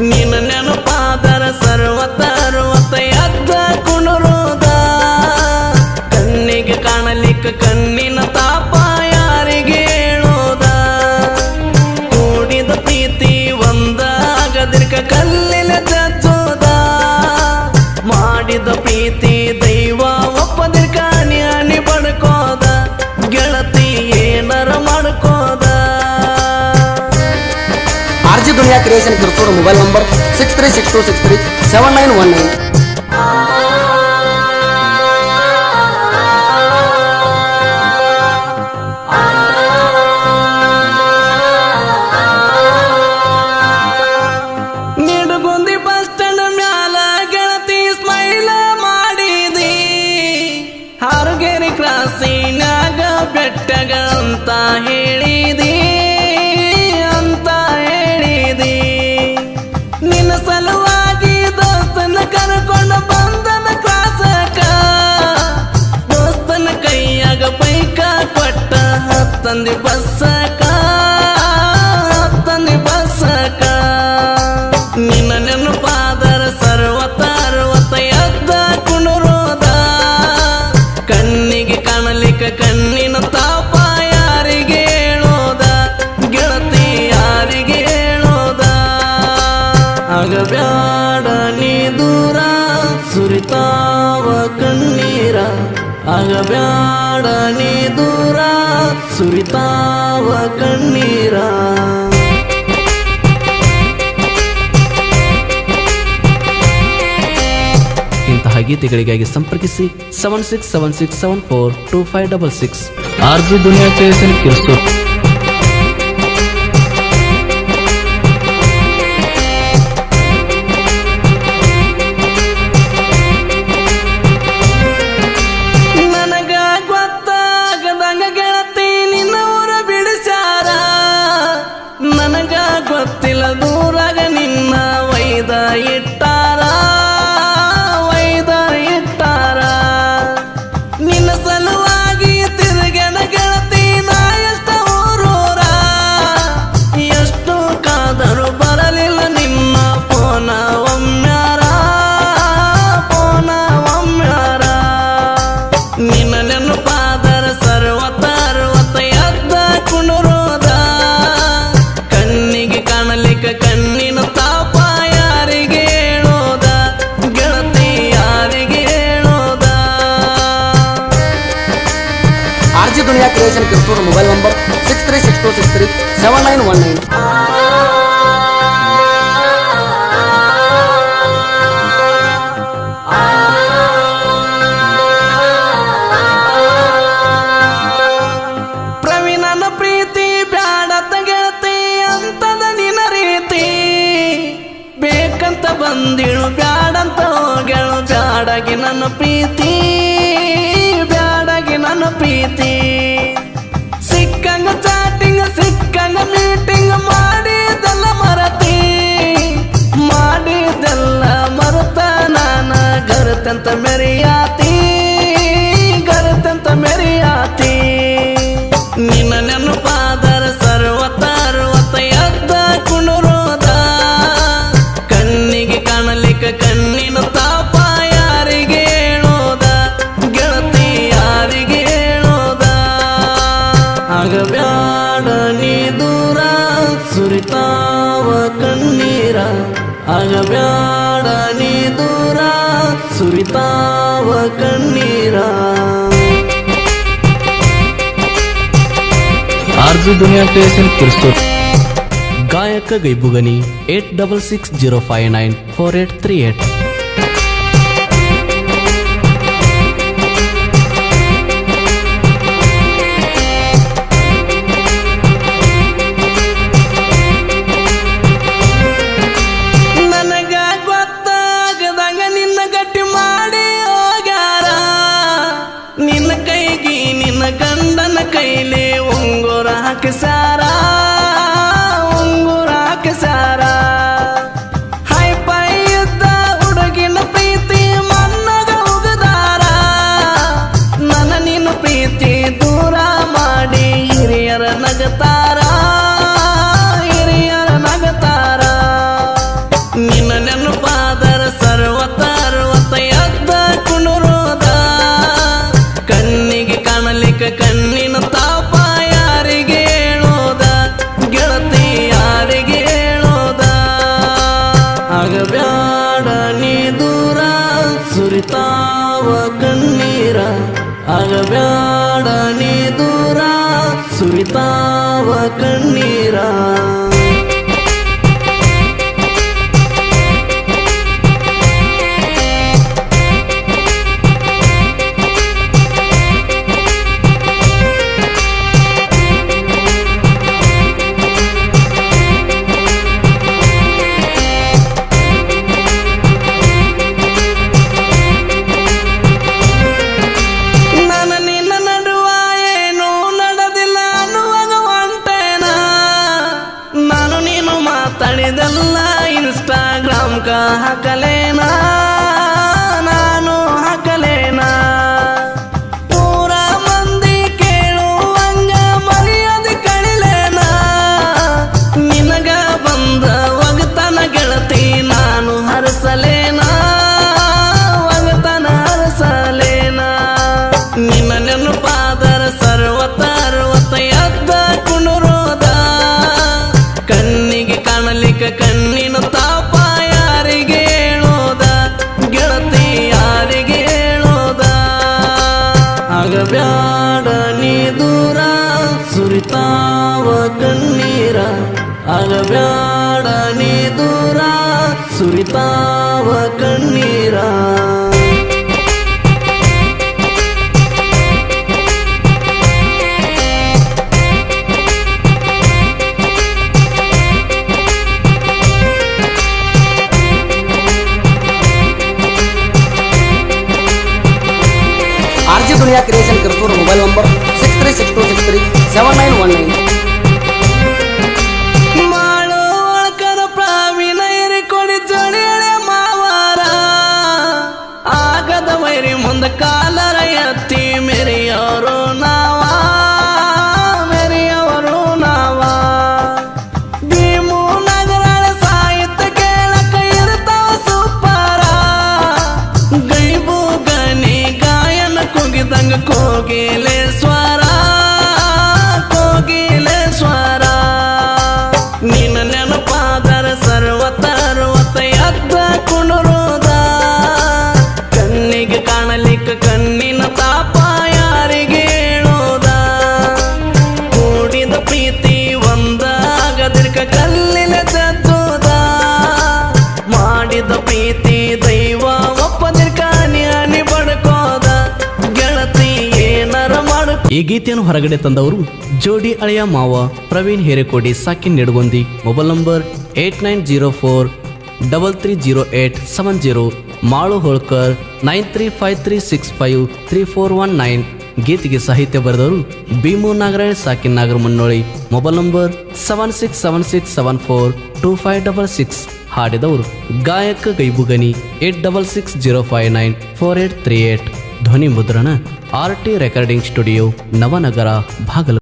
ನಿನ್ನ ನೆನಪಾದರ Duniya creation Kirtur mobile number six three six two six three seven nine one nine ಕ್ರಾಸಿನಾಗ ಬೆಟ್ಟಗಂತ stand ಬಂದನ ಪೈಕ ಬಸ್ಸಕ ಆಗಬ್ಯಾಡ ನೀ ದೂರ, ಸುರಿತಾವ ಕಣ್ಣೀರ. ಇಂತಹ ಗೀತೆಗಳಿಗಾಗಿ ಸಂಪರ್ಕಿಸಿ seven six seven six seven four two five double six R G Duniya ಚೇಸನ್ Kirtur Duniya creation Kirtur mobile number six three six two six three seven nine one nine ಬಂದಿಳು ಬ್ಯಾಡಂತ ಗೆಳು ಬ್ಯಾಡಗಿ ನನ್ನ ಪ್ರೀತಿ. ನನ್ನ ಪ್ರೀತಿ. ಸಿಕ್ಕಂಗ ಚಾಟಿಂಗ್ ಸಿಕ್ಕಂಗ ಮೀಟಿಂಗ್ ಮಾಡಿದೆಲ್ಲ ಮರತಿ. ಮಾಡಿದೆಲ್ಲ ಮರುತ ನಾನ ಗರುತಂತ ಮೆರಿಯಾತಿ. ಆಗಬ್ಯಾಡ ನೀ ದೂರ ಸುರಿತಾವ ಕಣ್ಣೀರ R G Duniya creation Kirtur ಗಾಯಕ ಗೈಬುಗನಿ eight double six zero five nine four eight three ಹಾಕಿ ಸಾರ ಉಂಗುರ ಹಾಕಿ ಸಾರ. ಹೈ ಪೈ ಇದ್ದ ಹುಡುಗಿನ ಪ್ರೀತಿ ಮನ್ನಗ ಉಗದಾರ. ನನ್ನ ನಿನ್ನ ಪ್ರೀತಿ, ದೂರ ಸುರಿತಾವ ಕಣ್ಣೀರ ಇನ್ಸ್ಟಾಗ್ರಾಮ್ ಸುರಿತಾವ ಕಣ್ಣೀರ R G Duniya creation Kirtur mobile number six three six two six three seven nine one ವೈರಿ ಮುಂದ ಕಾಲರ ಎತ್ತಿ ಮೆರೆಯೋರು ನಾವ ಮೆರೆಯೋರು ನಾವ ಭೀಮು ನಗರಳ ಸಾಹಿತ್ಯ ಕೇಳಕ ಇರ್ತಾವ ಸೂಪರ ಗೈಬು ಗನಿ ಗಾಯನ ಕುಗಿದಂಗ ಕೋಗಿಲೆ ಈ ಗೀತೆಯನ್ನು ಹೊರಗಡೆ ತಂದವರು ಜೋಡಿ ಅಳಿಯ ಮಾವ Praveen Herekodi ಸಾಕಿನ್ Nedugondi. Mobile number eight nine zero four double three zero eight seven zero, Malu Holkar nine three five three six five three four one nine. ಗೀತೆಗೆ ಸಾಹಿತ್ಯ ಬರೆದವರು Bhimu Nagarayan ಸಾಕಿನ್ Nagar Munnoli mobile number seven six seven six seven four two five double six ಹಾಡಿದವರು ಗಾಯಕ ಗೈಬುಗನಿ, eight double six zero five nine four eight three eight. ಧ್ವನಿ ಮುದ್ರಣ R T recording studio Navanagar ಬಾಗಲ